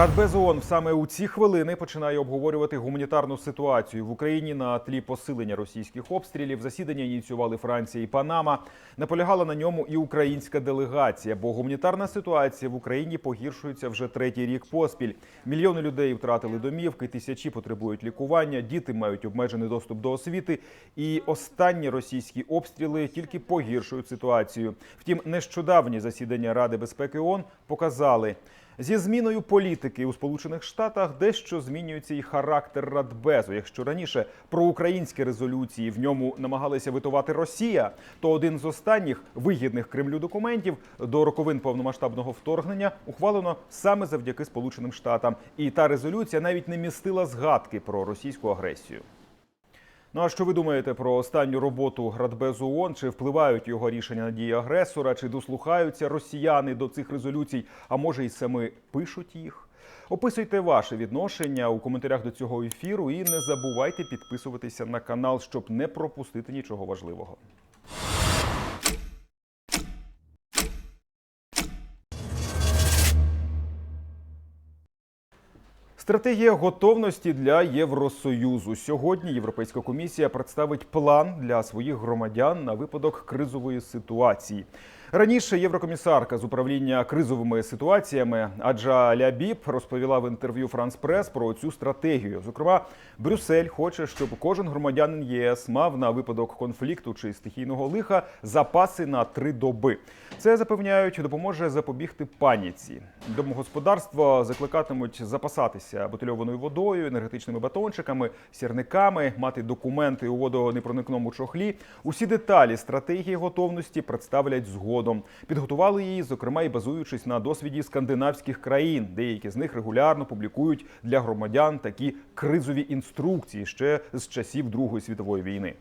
Радбез ООН саме у ці хвилини починає обговорювати гуманітарну ситуацію в Україні на тлі посилення російських обстрілів. Засідання ініціювали Франція і Панама. Наполягала на ньому і українська делегація, бо гуманітарна ситуація в Україні погіршується вже третій рік поспіль. Мільйони людей втратили домівки, тисячі потребують лікування, діти мають обмежений доступ до освіти. І останні російські обстріли тільки погіршують ситуацію. Втім, нещодавні засідання Ради безпеки ООН показали. Зі зміною політики у Сполучених Штатах дещо змінюється і характер Радбезу. Якщо раніше проукраїнські резолюції в ньому намагалися витувати Росія, то один з останніх вигідних Кремлю документів до роковин повномасштабного вторгнення ухвалено саме завдяки Сполученим Штатам. І та резолюція навіть не містила згадки про російську агресію. Ну а що ви думаєте про останню роботу Радбезу ООН? Чи впливають його рішення на дії агресора? Чи дослухаються росіяни до цих резолюцій? А може, і самі пишуть їх? Описуйте ваше відношення у коментарях до цього ефіру і не забувайте підписуватися на канал, щоб не пропустити нічого важливого. Стратегія готовності для Євросоюзу. Сьогодні Європейська комісія представить план для своїх громадян на випадок кризової ситуації. Раніше єврокомісарка з управління кризовими ситуаціями Аджа Лябіб розповіла в інтерв'ю Франс Прес про цю стратегію. Зокрема, Брюссель хоче, щоб кожен громадянин ЄС мав на випадок конфлікту чи стихійного лиха запаси на три доби. Це запевняють, допоможе запобігти паніці. Домогосподарства закликатимуть запасатися бутильованою водою, енергетичними батончиками, сірниками, мати документи у водонепроникному чохлі. Усі деталі стратегії готовності представлять згодом. Підготували її, зокрема, і базуючись на досвіді скандинавських країн. Деякі з них регулярно публікують для громадян такі кризові інструкції ще з часів Другої світової війни.